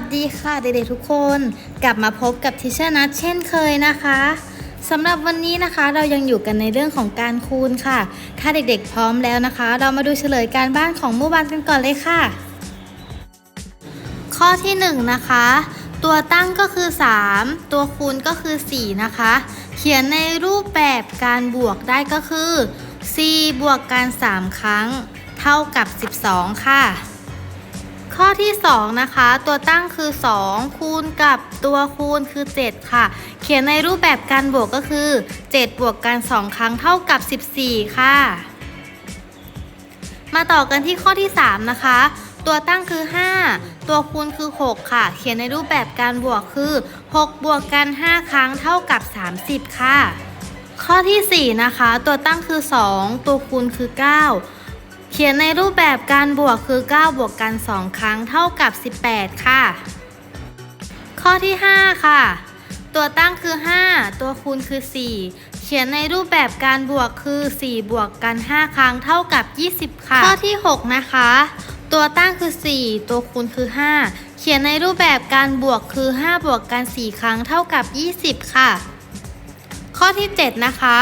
วัสดีค่ะเด็กๆทุกคน กลับมาพบกับทิชเชอร์นัทเช่นเคยนะคะสำหรับวันนี้นะคะเรายังอยู่กันในเรื่องของการคูณค่ะ ถ้าเด็กๆพร้อมแล้วนะคะ เรามาดูเฉลยการบ้านของเมื่อวานกันก่อนเลยค่ะ ข้อที่1นงนะคะ ตัวตั้งก็คือ 3 ตัวคูณก็คือ 4 นะคะ เขียนในรูปแบบการบวกได้ก็คือ 4 บวกกัน 3 ครั้ง เท่ากับ 12 ค่ะ ข้อที่ 2 นะคะ ตัวตั้งคือ 2 คูณกับตัวคูณคือ 7 ค่ะ เขียนในรูปแบบการบวกก็คือ 7 บวกกัน 2 ครั้งเท่ากับ 14 ค่ะ มาต่อกันที่ข้อที่ 3 นะคะ ตัวตั้งคือ 5 ตัวคูณคือ 6 ค่ะ เขียนในรูปแบบการบวกคือ 6 บวกกัน 5 ครั้งเท่ากับ 30 ค่ะ ข้อทีสี่4 นะคะ ตัวตั้งคือ 2 ตัวคูณคือ 9 เขียนในรูปแบบการบวกคือ 9 บวกกัน 2 ครั้งเท่ากับ 18 ค่ะ ข้อที่ 5 ค่ะ ตัวตั้งคือ 5 ตัวคูณคือ 4 เขียนในรูปแบบการบวกคือ 4 บวกกัน 5 ครั้งเท่ากับ 20 ค่ะ ข้อที่ 6 นะคะ ตัวตั้งคือ 4 ตัวคูณคือ 5 เขียนในรูปแบบการบวกคือ 5 บวกกัน 4 ครั้งเท่ากับ 20 ค่ะ ข้อที่ 7 นะคะ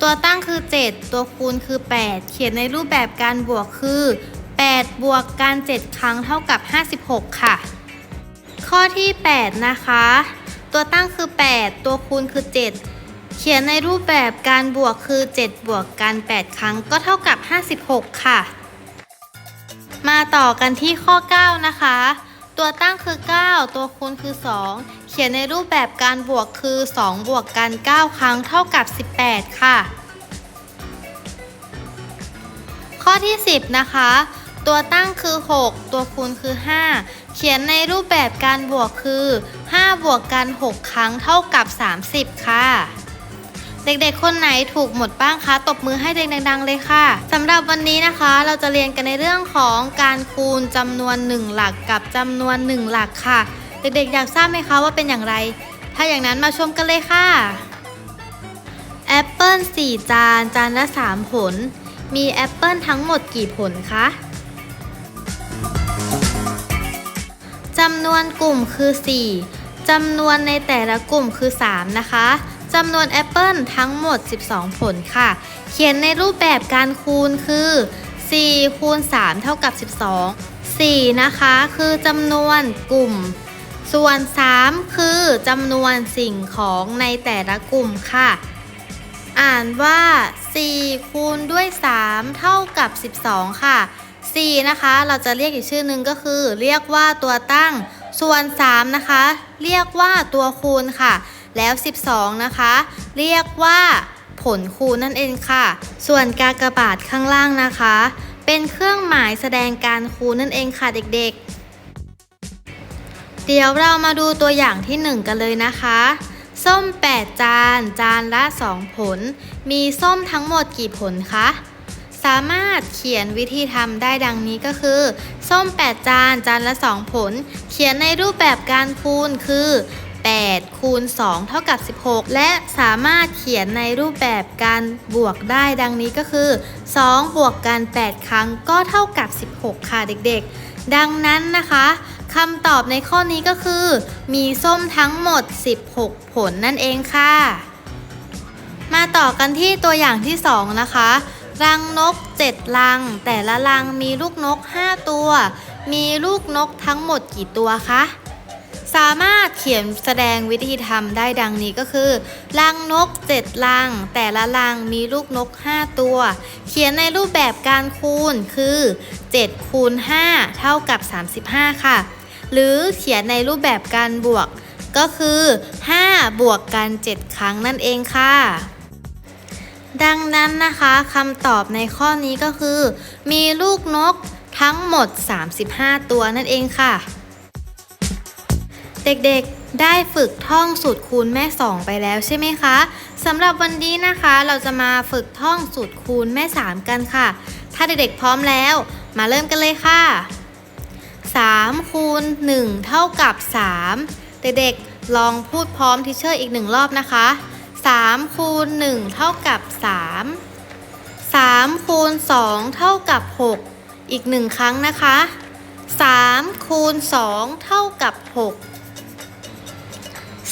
ตัวตั้งคือ 7 ตัวคูณคือ 8 เขียนในรูปแบบการบวกคือ 8 บวกกัน 7 ครั้งเท่ากับ 56 ค่ะ ข้อที่ 8 นะคะ ตัวตั้งคือ 8 ตัวคูณคือ 7 เขียนในรูปแบบการบวกคือ 7 บวกกัน 8 ครั้งก็เท่ากับ 56 ค่ะ มาต่อกันที่ข้อ 9 นะคะ ตัวตั้งคือ 9 ตัวคูณคือ 2 เขียนในรูปแบบการบวกคือ 2 บวกกัน 9 ครั้งเท่ากับ 18 ค่ะ ข้อที่ 10 นะคะ ตัวตั้งคือ 6 ตัวคูณคือ 5 เขียนในรูปแบบการบวกคือ 5 บวกกัน 6 ครั้งเท่ากับ 30 ค่ะ เด็กๆ คนไหนถูกหมดบ้างคะ ตบมือให้เด็กดังๆเลยค่ะสำหรับวันนี้นะคะ เราจะเรียนกันในเรื่องของการคูณจำนวน 1 หลักกับจำนวน 1 หลักค่ะ เด็กๆ อยากทราบไหมคะว่าเป็นอย่างไร ถ้าอย่างนั้นมาชมกันเลยค่ะแอปเปิล4จานจานละ 3 ผล มีแอปเปิลทั้งหมดกี่ผลคะจำนวนกลุ่มคือ 4จำนวนในแต่ละกลุ่มคือ 3 นะคะ จำนวนแอปเปิลทั้งหมด 12 ผลค่ะ เขียนในรูปแบบการคูณคือ4คูณ3เท่ากับ 12 4 นะคะ คือจำนวนกลุ่ม ส่วน 3 คือจำนวนสิ่งของในแต่ละกลุ่มค่ะ อ่านว่า 4 คูณด้วย 3 เท่ากับ 12 ค่ะ 4 นะคะ เราจะเรียกอีกชื่อนึงก็คือ เรียกว่าตัวตั้ง ส่วน 3 นะคะ เรียกว่าตัวคูณค่ะ แล้ว 12 นะคะ เรียกว่าผลคูณนั่นเองค่ะ ส่วนกากบาทข้างล่างนะคะ เป็นเครื่องหมายแสดงการคูณนั่นเองค่ะเด็กๆ เดี๋ยวเรามาดูตัวอย่างที่ 1 กันเลยนะคะ ส้ม 8 จาน จานละ 2 ผล มีส้มทั้งหมดกี่ผลคะสามารถเขียนวิธีทำได้ดังนี้ก็คือ ส้ม 8 จาน จานละ 2 ผล เขียนในรูปแบบการคูณคือ 8 คูณ 2 เท่ากับ 16 และสามารถเขียนในรูปแบบการบวกได้ดังนี้ก็คือ 2 บวกกัน 8 ครั้งก็เท่ากับ 16 ค่ะเด็กๆ ดังนั้นนะคะคำตอบในข้อนี้ก็คือ มีส้มทั้งหมด 16 ผลนั่นเองค่ะ มาต่อกันที่ตัวอย่างที่ 2 นะคะรังนก 7 รัง แต่ละรังมีลูกนก 5 ตัว มีลูกนกทั้งหมดกี่ตัวคะ สามารถเขียนแสดงวิธีทำได้ดังนี้ก็คือรังนก 7 รัง แต่ละรังมีลูกนก 5 ตัว เขียนในรูปแบบการคูณคือ7คูณ5เท่ากับ 35 ค่ะ หรือเขียนในรูปแบบการบวกก็คือ 5 บวกกัน 7 ครั้งนั่นเองค่ะ ดังนั้นนะคะคำตอบในข้อนี้ก็คือ มีลูกนกทั้งหมด 35 ตัวนั่นเองค่ะ เด็กๆ ได้ฝึกท่องสูตรคูณแม่สองไปแล้วใช่ไหมคะสำหรับวันนี้นะคะเราจะมาฝึกท่องสูตรคูณแม่สามกันค่ะ ถ้าเด็กๆพร้อมแล้ว มาเริ่มกันเลยค่ะ 3 คูณ 1 เท่ากับ 3 เด็กๆ ลองพูดพร้อมทิเชอร์อีกหนึ่งรอบนะคะ 3 คูณ 1 เท่ากับ 3 3 คูณ 2 เท่ากับ 6 อีกหนึ่งครั้งนะคะ3คูณ2เท่ากับ 6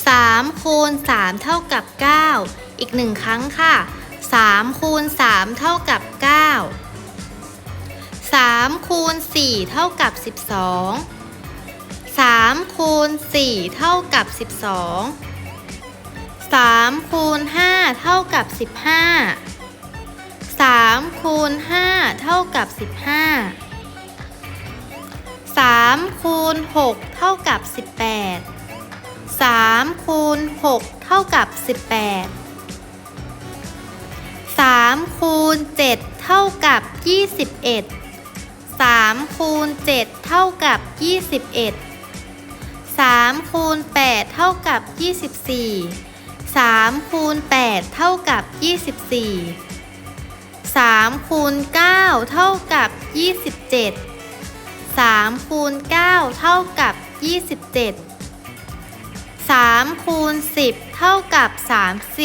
3คูณ3เท่ากับ 9 อีกหนึ่งครั้งค่ะ 3คูณ3เท่ากับ 9 3คูณ4เท่ากับ 12 3คูณ4เท่ากับ 12 3คูณ5เท่ากับ 15 3คูณ5เท่ากับ 15 3คูณ6เท่ากับ 18 3คูณ6เท่ากับ 18 3คูณ7เท่ากับ 21 3คูณ7เท่ากับ 21 3คูณ8เท่ากับ 24 3คูณ8เท่ากับ 24 3คูณ9เท่ากับ 27 3คูณ9เท่ากับ 27 3คูณ10 เท่ากับ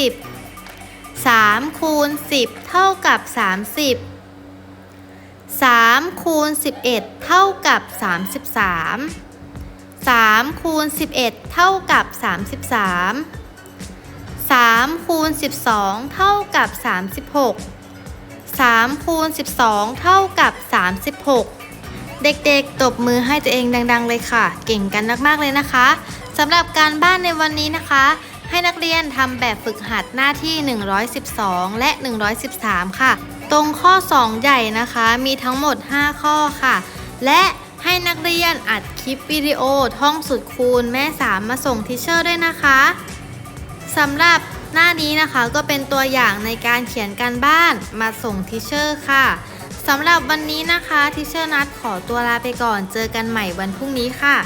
30 3คูณ10 เท่ากับ 30 3คูณ11 เท่ากับ 33 3คูณ11 เท่ากับ 33 3คูณ12 เท่ากับ 36 3คูณ12 เท่ากับ 36 เด็กๆ ตบมือให้ตัวเองดัง ๆ เลยค่ะ เก่งกันมาก ๆ เลยนะคะ สำหรับการบ้านในวันนี้นะคะ ให้นักเรียนทำแบบฝึกหัดหน้าที่ 112 และ 113 ค่ะ ตรงข้อ 2 ใหญ่นะคะมีทั้งหมด 5 ข้อค่ะ และให้นักเรียนอัดคลิปวิดีโอท่องสุดคูณแม่สามมาส่งทิเชอร์ด้วยนะคะสำหรับหน้านี้นะคะก็เป็นตัวอย่างในการเขียนการบ้านมาส่งทิเชอร์ค่ะสำหรับวันนี้นะคะทิเชอร์นัดขอตัวลาไปก่อนเจอกันใหม่วันพรุ่งนี้ค่ะ